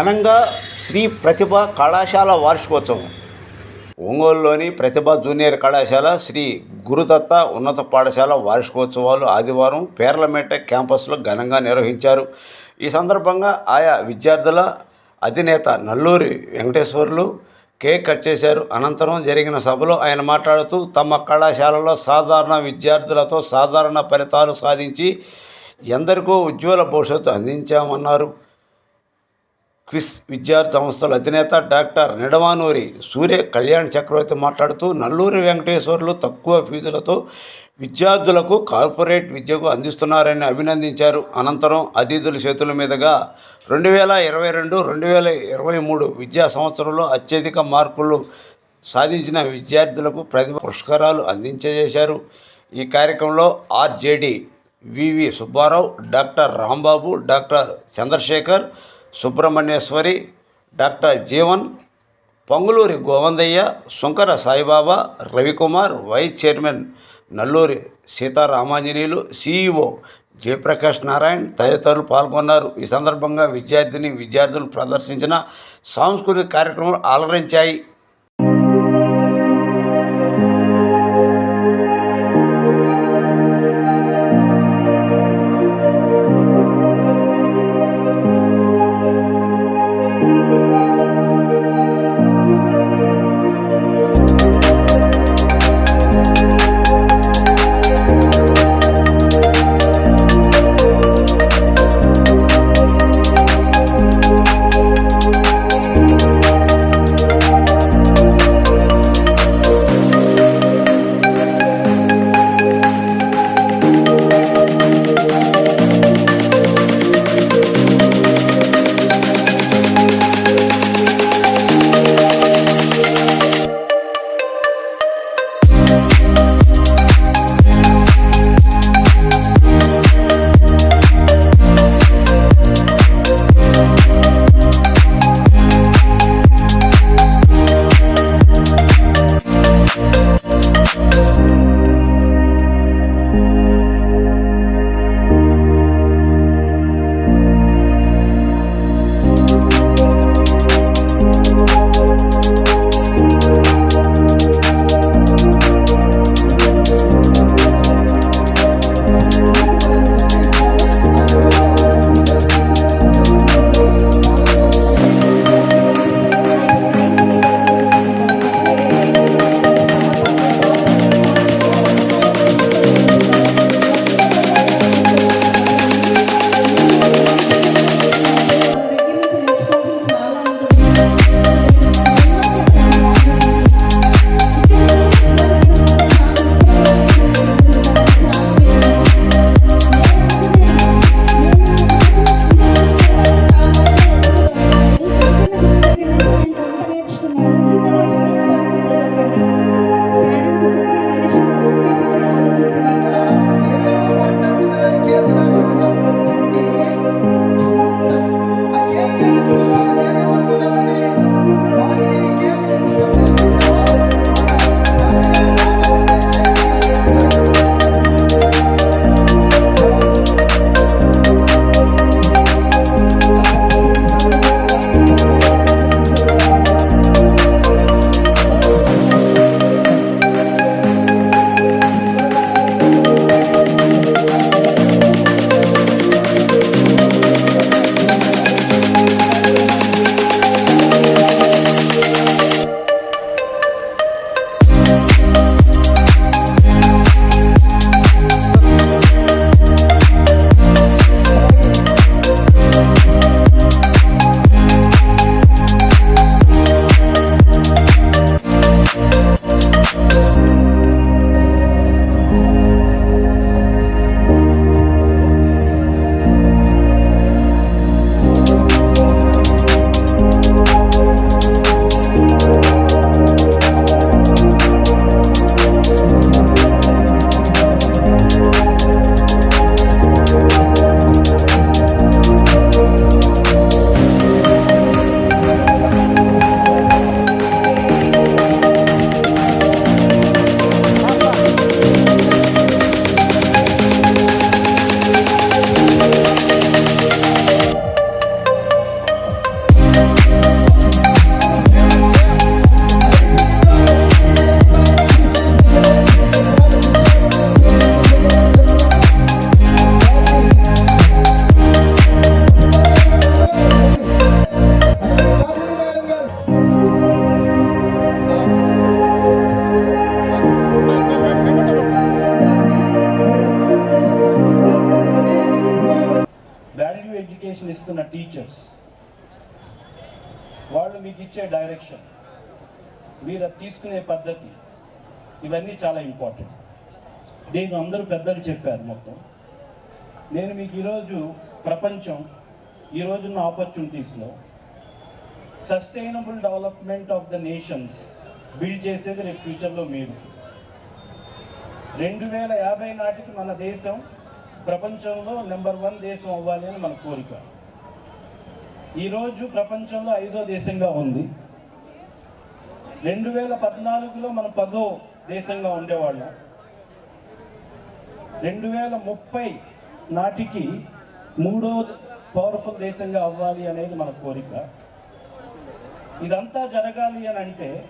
ఘనంగా శ్రీ ప్రతిభ కళాశాల వార్షికోత్సవం. ఒంగోలులోని ప్రతిభ జూనియర్ కళాశాల శ్రీ గురుదత్త ఉన్నత పాఠశాల వార్షికోత్సవాలు ఆదివారం పేర్లమేట క్యాంపస్లో ఘనంగా నిర్వహించారు. ఈ సందర్భంగా ఆయా విద్యార్థుల అధినేత నల్లూరి వెంకటేశ్వర్లు కేక్ కట్ చేశారు. అనంతరం జరిగిన సభలో ఆయన మాట్లాడుతూ తమ కళాశాలలో సాధారణ విద్యార్థులతో సాధారణ ఫలితాలు సాధించి ఎందరికో ఉజ్వల భవిష్యత్తు అందించామన్నారు. క్విస్ విద్యార్థి సంస్థల అధినేత డాక్టర్ నిడమానూరి సూర్య కళ్యాణ్ చక్రవర్తి మాట్లాడుతూ నల్లూరి వెంకటేశ్వర్లు తక్కువ ఫీజులతో విద్యార్థులకు కార్పొరేట్ విద్యకు అందిస్తున్నారని అభినందించారు. అనంతరం అతిథుల చేతుల మీదుగా రెండు వేల ఇరవై రెండు రెండు వేల ఇరవై మూడు విద్యా సంవత్సరంలో అత్యధిక మార్కులు సాధించిన విద్యార్థులకు ప్రతిభ పురస్కారాలు అందించేశారు. ఈ కార్యక్రమంలో RJD VV Subbarao doctor Rambabu doctor Chandrashekar Subrahmanyeswari doctor Jeevan Ponguluri Govindaiah Shankara Saibaba Ravikumar vice chairman Nalluri Seetharamanjaneyulu CEO Jayaprakash Narayan తదితరులు పాల్గొన్నారు. ఈ సందర్భంగా విద్యార్థిని విద్యార్థులు ప్రదర్శించిన సాంస్కృతిక కార్యక్రమాలు ఆలరించాయి నేర్చుకునే పద్ధతి ఇవన్నీ చాలా ఇంపార్టెంట్ నేను అందరూ పెద్దలు చెప్పారు మొత్తం. నేను మీకు ఈరోజు ప్రపంచం ఈ రోజున్న ఆపర్చునిటీస్లో sustainable development of the nations build చేసేది రేపు ఫ్యూచర్లో మీరు. రెండు వేల యాభై నాటికి మన దేశం ప్రపంచంలో నెంబర్ వన్ దేశం అవ్వాలి అని మన కోరిక. ఈరోజు ప్రపంచంలో ఐదో దేశంగా ఉంది. రెండు వేల పద్నాలుగులో మనం పదో దేశంగా ఉండేవాళ్ళం. రెండు వేల ముప్పై నాటికి మూడో పవర్ఫుల్ దేశంగా అవ్వాలి అనేది మన కోరిక. ఇదంతా జరగాలి అని అంటే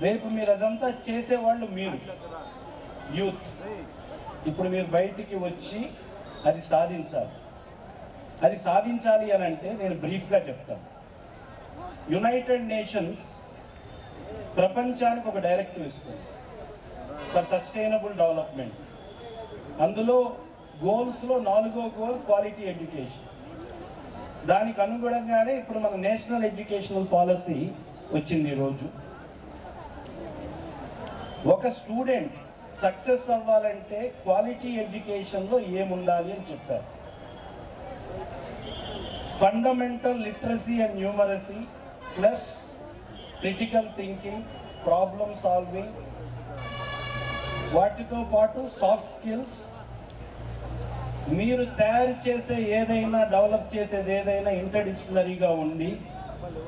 రేపు మీరు అదంతా చేసేవాళ్ళు మీరు. యూత్. ఇప్పుడు మీరు బయటికి వచ్చి అది సాధించాలి. అది సాధించాలి అని అంటే నేను బ్రీఫ్గా చెప్తాను. యునైటెడ్ నేషన్స్ ప్రపంచానికి ఒక డైరెక్టివ్ ఇస్తుంది. ఫర్ సస్టైనబుల్ డెవలప్మెంట్ అందులో గోల్స్లో నాలుగో గోల్ క్వాలిటీ ఎడ్యుకేషన్ దానికి అనుగుణంగానే ఇప్పుడు మన నేషనల్ ఎడ్యుకేషనల్ పాలసీ వచ్చింది ఈరోజు ఒక స్టూడెంట్ సక్సెస్ అవ్వాలంటే క్వాలిటీ ఎడ్యుకేషన్లో ఏముండాలి అని చెప్పారు. Fundamental literacy and numeracy plus critical thinking problem solving వాటితో పాటు సాఫ్ట్ స్కిల్స్ మీరు తయారు చేసే ఏదైనా డెవలప్ చేసేది ఏదైనా ఇంటర్ డిసిప్లినరీగా ఉండి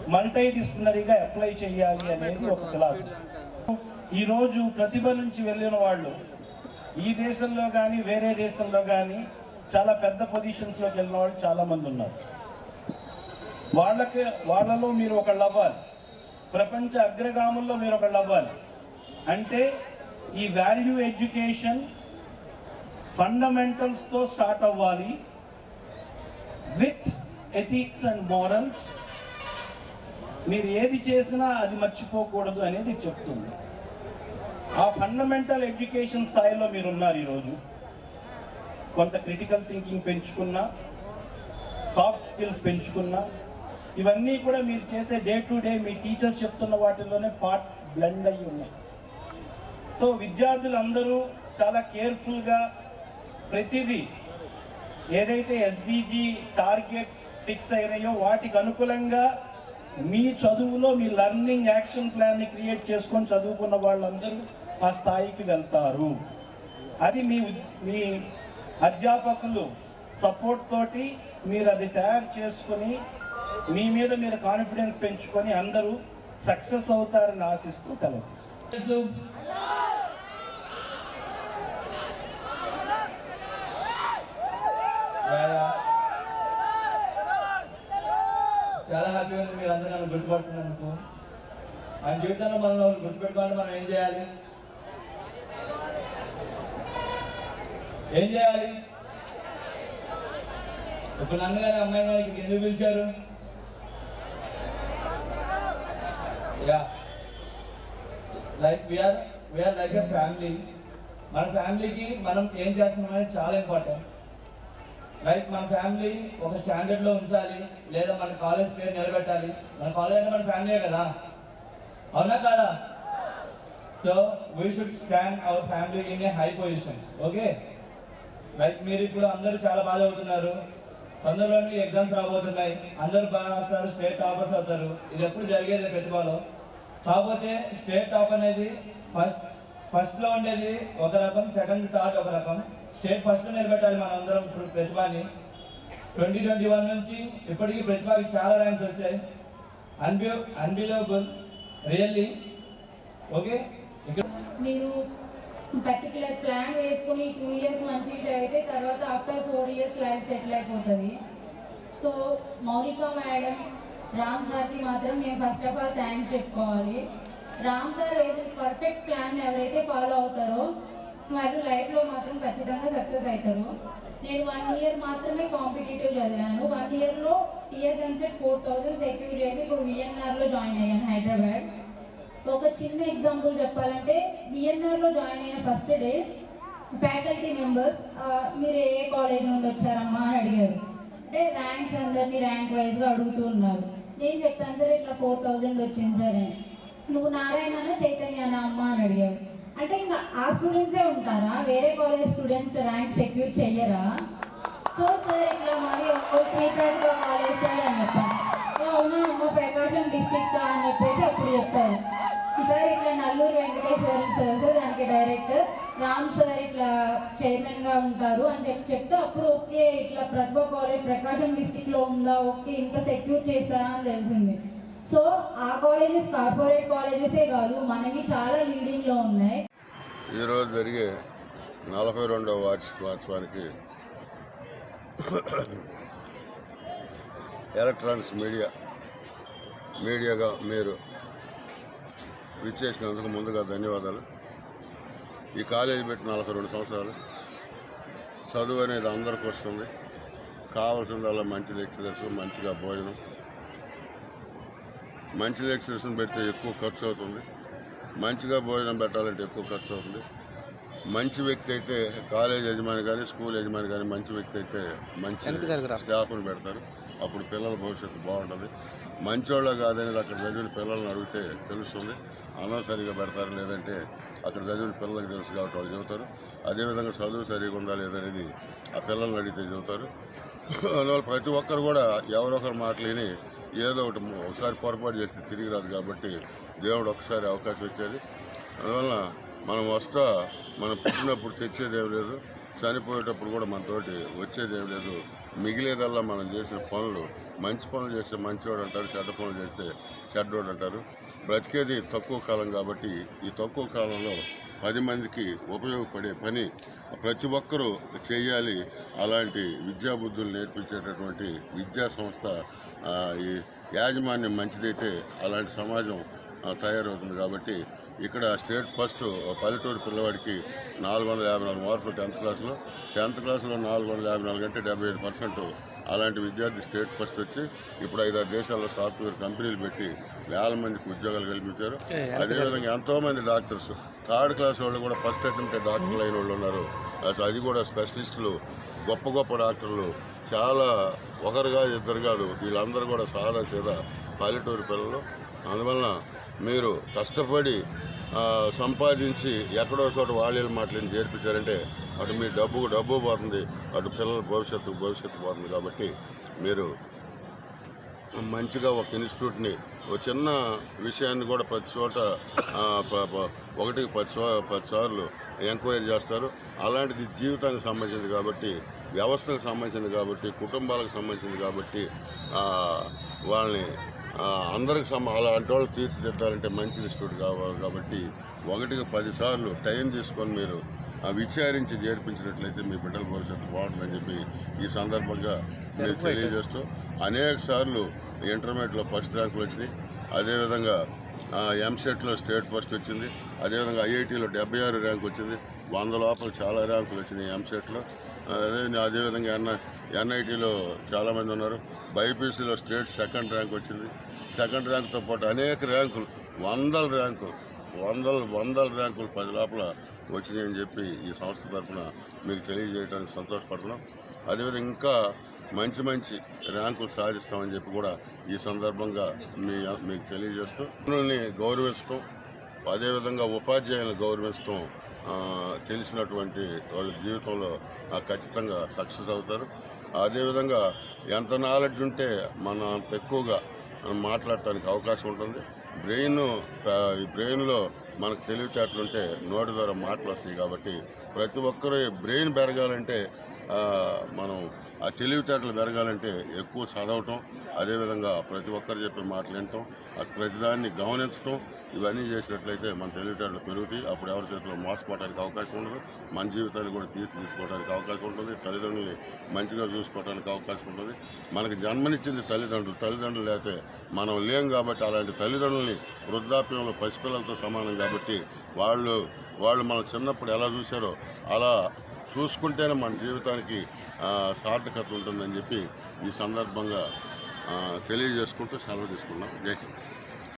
మల్టీ డిసిప్లినరీగా అప్లై చేయాలి అనేది ఒక ఫిలాసఫీ ఈరోజు ప్రతిభ నుంచి వెళ్ళిన వాళ్ళు ఈ దేశంలో కానీ వేరే దేశంలో కానీ చాలా పెద్ద పొజిషన్స్లోకి వెళ్ళిన వాళ్ళు చాలామంది ఉన్నారు. వాళ్ళకి వాళ్ళలో మీరు ఒకళ్ళు అవ్వాలి. ప్రపంచ అగ్రగాముల్లో మీరు ఒకళ్ళు అవ్వాలి అంటే ఈ వాల్యూ ఎడ్యుకేషన్ ఫండమెంటల్స్తో స్టార్ట్ అవ్వాలి. With ethics and morals. మీరు ఏది చేసినా అది మర్చిపోకూడదు అనేది చెప్తుంది. ఆ ఫండమెంటల్ ఎడ్యుకేషన్ స్థాయిలో మీరు ఉన్నారు ఈరోజు. కొంత క్రిటికల్ థింకింగ్ పెంచుకున్నా సాఫ్ట్ స్కిల్స్ పెంచుకున్నా ఇవన్నీ కూడా మీరు చేసే డే టు డే మీ టీచర్స్ చెప్తున్న వాటిలోనే పార్ట్ బ్లెండ్ అయి ఉన్నాయి. సో విద్యార్థులందరూ చాలా కేర్ఫుల్గా ప్రతిదీ ఏదైతే ఎస్డిజి టార్గెట్స్ ఫిక్స్ అయినాయో వాటికి అనుకూలంగా మీ చదువులో మీ లర్నింగ్ యాక్షన్ ప్లాన్ని క్రియేట్ చేసుకొని చదువుకున్న వాళ్ళందరూ ఆ స్థాయికి వెళ్తారు. అది మీ మీ అధ్యాపకులు సపోర్ట్ తోటి మీరు అది తయారు చేసుకొని మీ మీద మీరు కాన్ఫిడెన్స్ పెంచుకొని అందరూ సక్సెస్ అవుతారని ఆశిస్తూ సెలవు తీసుకుంటారు. చాలా హ్యాపీగా ఉంది మీరు అందరూ నన్ను గుర్తుపడుతున్నందుకు. మన జీవితంలో మనం గుర్తుపెట్టుకోవాలంటే మనం ఏం చేయాలి? ఏం చేయాలి? ఇప్పుడు నన్ను కానీ అమ్మాయి ఇక్కడికి ఎందుకు పిలిచారు? Yeah like we are we are like a family మన ఫ్యామిలీకి మనం ఏం చేస్తున్నాం అనేది చాలా ఇంపార్టెంట్ లైక్ మన ఫ్యామిలీ ఒక స్టాండర్డ్లో ఉంచాలి లేదా మన కాలేజ్ పేరు నిలబెట్టాలి. మన కాలేజ్ అంటే మన ఫ్యామిలీయే కదా. అవునా కదా? So we should stand our family in a high position okay like మీరు ఇప్పుడు అందరూ చాలా బాధ చదువుతున్నారు తొందరలోనే ఎగ్జామ్స్ రాబోతున్నాయి. అందరూ బాగా రాస్తారు. స్టేట్ టాపర్స్ అవుతారు. ఇది ఎప్పుడు జరిగేది ప్రతిభలో? కాకపోతే స్టేట్ టాప్ అనేది ఫస్ట్ ఫస్ట్లో ఉండేది ఒక రకం సెకండ్ థర్డ్ ఒక రకం. స్టేట్ ఫస్ట్లో నిలబెట్టాలి మనం అందరం ఇప్పుడు ప్రతిభని. ట్వంటీ ట్వంటీ వన్ నుంచి ఇప్పటికీ ప్రతిభకి చాలా ర్యాంక్స్ వచ్చాయి. అన్బి అన్బిలబుల్ రియల్లీ ఓకే ఇక్కడ మీరు పర్టికులర్ ప్లాన్ వేసుకుని టూ ఇయర్స్ మంచి అయితే తర్వాత after four years life settle అయిపోతుంది. సో మౌనిక మేడం రామ్ సార్కి మాత్రం నేను ఫస్ట్ ఆఫ్ ఆల్ థ్యాంక్స్ చెప్పుకోవాలి. రామ్ సార్ వేసిన పర్ఫెక్ట్ ప్లాన్ ఎవరైతే ఫాలో అవుతారో వాళ్ళు లైఫ్లో మాత్రం ఖచ్చితంగా సక్సెస్ అవుతారు నేను వన్ ఇయర్ మాత్రమే కాంపిటేటివ్ చదివాను. వన్ ఇయర్లో టీఎస్ఎంసెట్ ఫోర్ థౌజండ్ సెక్యూర్ చేసి ఇప్పుడు విఎన్ఆర్లో జాయిన్ అయ్యాను హైదరాబాద్. ఒక చిన్న ఎగ్జాంపుల్ చెప్పాలంటే బిఎన్ఆర్లో జాయిన్ అయిన ఫస్ట్ డే ఫ్యాకల్టీ మెంబర్స్ మీరు ఏ కాలేజ్ నుండి వచ్చారమ్మా అని అడిగారు. అంటే ర్యాంక్స్ అందరినీ ర్యాంక్ వైజ్గా అడుగుతూ ఉన్నారు. నేను చెప్పాను సార్ ఇట్లా ఫోర్ థౌజండ్ వచ్చింది సార్ అని. నువ్వు నారాయణ చైతన్యనా అమ్మ అని అడిగావు అంటే ఇంకా ఆ స్టూడెంట్సే ఉంటారా? వేరే కాలేజ్ స్టూడెంట్స్ ర్యాంక్ సెక్యూర్ చెయ్యరా? సో సార్ ఇట్లా మరి ఒక్కో శ్రీ కాలేజ్ సార్ అని చెప్పాను. అవునా అమ్మ ప్రకాశం డిస్ట్రిక్ట్ అని చెప్పేసి అప్పుడు చెప్పారు. సార్ ఇట్లా నల్లూరు వెంకటేశ్వర సార్ సార్ దానికి డైరెక్టర్ రామ్ సార్ ఇట్లా చైర్మన్గా ఉంటారు అని చెప్పి చెప్తే అప్పుడు ఓకే ఇట్లా ప్రతిభ కాలేజ్ ప్రకాశం డిస్ట్రిక్ట్లో ఉందా? ఓకే ఇంత సెక్యూర్ చేస్తారా అని తెలిసింది. సో ఆ కాలేజెస్ కార్పొరేట్ కాలేజెసే కాదు మనకి చాలా లీడింగ్లో ఉన్నాయి. ఈరోజు జరిగే నలభై రెండవ వార్షికోత్సవానికి ఎలక్ట్రానిక్స్ మీడియా మీడియాగా మీరు విచ్చేసినందుకు ముందుగా ధన్యవాదాలు. ఈ కాలేజీ పెట్టి నలభై రెండు సంవత్సరాలు. చదువు అనేది అందరికి వస్తుంది. కావాల్సిందల్లా మంచి లెక్చరర్స్ మంచిగా భోజనం. మంచి లెక్చరర్స్ని పెడితే ఎక్కువ ఖర్చు అవుతుంది. మంచిగా భోజనం పెట్టాలంటే ఎక్కువ ఖర్చు అవుతుంది. మంచి వ్యక్తి అయితే కాలేజ్ యజమాని కానీ స్కూల్ యజమాని కానీ మంచి వ్యక్తి అయితే మంచి స్టాఫ్ని పెడతారు. అప్పుడు పిల్లల భవిష్యత్తు బాగుంటుంది. మంచోళ్ళ కాదనేది అక్కడ చదివిన పిల్లల్ని అడిగితే తెలుస్తుంది. అనవసరిగా పెడతారు లేదంటే అక్కడ చదివిన పిల్లలకు తెలుసు కాబట్టి వాళ్ళు చెబుతారు. అదేవిధంగా చదువు సరిగా ఉందా లేదనేది ఆ పిల్లల్ని అడిగితే చెబుతారు. అందువల్ల ప్రతి ఒక్కరు కూడా ఎవరొకరు మాటలేని ఏదో ఒకటి ఒకసారి పొరపాటు చేస్తే తిరిగి రాదు కాబట్టి దేవుడు ఒకసారి అవకాశం ఇచ్చేది. అందువల్ల మనం వస్తా మనం పుట్టినప్పుడు తెచ్చేదేం లేదు. చనిపోయేటప్పుడు కూడా మనతోటి వచ్చేదేం లేదు. మిగిలేదల్లా మనం చేసిన పనులు మంచి పనులు చేస్తే మంచివాడు అంటారు చెడ్డ పనులు చేస్తే చెడ్డోడు అంటారు. బ్రతికేది తక్కువ కాలం కాబట్టి ఈ తక్కువ కాలంలో పది మందికి ఉపయోగపడే పని ప్రతి ఒక్కరూ చేయాలి. అలాంటి విద్యాబుద్ధులు నేర్పించేటటువంటి విద్యా సంస్థ ఈ యాజమాన్యం మంచిదైతే అలాంటి సమాజం తయారవుతుంది కాబట్టి ఇక్కడ స్టేట్ ఫస్ట్ పల్లెటూరు పిల్లవాడికి నాలుగు వందల యాభై నాలుగు మార్కులు టెన్త్ క్లాస్లో. టెన్త్ క్లాస్లో నాలుగు వందల యాభై నాలుగు అంటే డెబ్బై ఐదు పర్సెంట్ అలాంటి విద్యార్థి స్టేట్ ఫస్ట్ వచ్చి ఇప్పుడు ఐదారు దేశాల్లో సాఫ్ట్వేర్ కంపెనీలు పెట్టి వేల మందికి ఉద్యోగాలు కల్పించారు. అదేవిధంగా ఎంతోమంది డాక్టర్స్ థర్డ్ క్లాస్ వాళ్ళు కూడా ఫస్ట్ అటెంప్ట్ డాక్టర్లు అయిన వాళ్ళు ఉన్నారు. అసలు అది కూడా స్పెషలిస్టులు గొప్ప గొప్ప డాక్టర్లు చాలా ఒకరు కాదు ఇద్దరు కాదు వీళ్ళందరూ కూడా చాలా సీదా పల్లెటూరు పిల్లలు. అందువలన మీరు కష్టపడి సంపాదించి ఎక్కడో చోట వాళ్ళ మాటలను చేర్పించారంటే అటు మీ డబ్బుకు డబ్బు పోతుంది అటు పిల్లల భవిష్యత్తు భవిష్యత్తు పోతుంది కాబట్టి మీరు మంచిగా ఒక ఇన్స్టిట్యూట్ని ఒక చిన్న విషయాన్ని కూడా ప్రతి చోట ఒకటి పది సా- పది సార్లు ఎంక్వైరీ చేస్తారు. అలాంటిది జీవితానికి సంబంధించింది కాబట్టి వ్యవస్థకు సంబంధించింది కాబట్టి కుటుంబాలకు సంబంధించింది కాబట్టి వాళ్ళని అందరికి సమ అలాంటి వాళ్ళు తీర్చిదిద్దాలంటే మంచి ఇన్స్టిట్యూట్ కావాలి కాబట్టి ఒకటికి పది సార్లు టైం తీసుకొని మీరు విచారించి చేర్పించినట్లయితే మీ బిడ్డల భవిష్యత్తు బాగుంటుందని చెప్పి ఈ సందర్భంగా మీరు తెలియజేస్తూ అనేక సార్లు ఇంటర్మీడియట్లో ఫస్ట్ ర్యాంకులు వచ్చినాయి. అదేవిధంగా ఎంసెట్లో స్టేట్ ఫస్ట్ వచ్చింది. అదేవిధంగా ఐఐటీలో డెబ్బై ఆరు ర్యాంక్ వచ్చింది. వంద లోపల చాలా ర్యాంకులు వచ్చినాయి ఎంసెట్లో. అదేవిధంగా ఎన్ ఎన్ఐటీలో చాలామంది ఉన్నారు. బైపీసీలో స్టేట్ సెకండ్ ర్యాంక్ వచ్చింది. సెకండ్ ర్యాంక్తో పాటు అనేక ర్యాంకులు వందల ర్యాంకులు వందల వందల ర్యాంకులు పది లోపల వచ్చినాయని చెప్పి ఈ సంస్థ తరఫున మీకు తెలియజేయడానికి సంతోషపడుతున్నాం. అదేవిధంగా ఇంకా మంచి మంచి ర్యాంకులు సాధిస్తామని చెప్పి కూడా ఈ సందర్భంగా మీ మీకు తెలియజేస్తూ గౌరవిస్తూ. అదేవిధంగా ఉపాధ్యాయులను గౌరవించడం తెలిసినటువంటి వాళ్ళ జీవితంలో ఖచ్చితంగా సక్సెస్ అవుతారు. అదేవిధంగా ఎంత నాలెడ్జ్ ఉంటే మనం అంత ఎక్కువగా మాట్లాడటానికి అవకాశం ఉంటుంది. బ్రెయిన్ ఈ బ్రెయిన్లో మనకు తెలివితేటలుంటే నోటి ద్వారా మాటలు వస్తాయి కాబట్టి ప్రతి ఒక్కరు బ్రెయిన్ పెరగాలంటే మనం ఆ తెలివితేటలు పెరగాలంటే ఎక్కువ చదవటం అదేవిధంగా ప్రతి ఒక్కరు చెప్పే మాటలు వినటం ప్రతిదాన్ని గమనించటం ఇవన్నీ చేసినట్లయితే మన తెలివితేటలు పెరుగుతాయి. అప్పుడు ఎవరి చేతిలో మోసపోవడానికి అవకాశం ఉండదు. మన జీవితాన్ని కూడా తీర్చిదిద్దుకోవడానికి అవకాశం ఉంటుంది. తల్లిదండ్రుల్ని మంచిగా చూసుకోవడానికి అవకాశం ఉంటుంది. మనకు జన్మనిచ్చింది తల్లిదండ్రులు. తల్లిదండ్రులు లేకపోతే మనం లేం కాబట్టి అలాంటి తల్లిదండ్రుల్ని వృద్ధాప్యంలో పసిపిల్లలతో సమానం కాబట్టి వాళ్ళు వాళ్ళు మనం చిన్నప్పుడు ఎలా చూశారో అలా చూసుకుంటేనే మన జీవితానికి సార్థకత ఉంటుందని చెప్పి ఈ సందర్భంగా తెలియజేసుకుంటూ సెలవు తీసుకున్నాం. జై హింద్.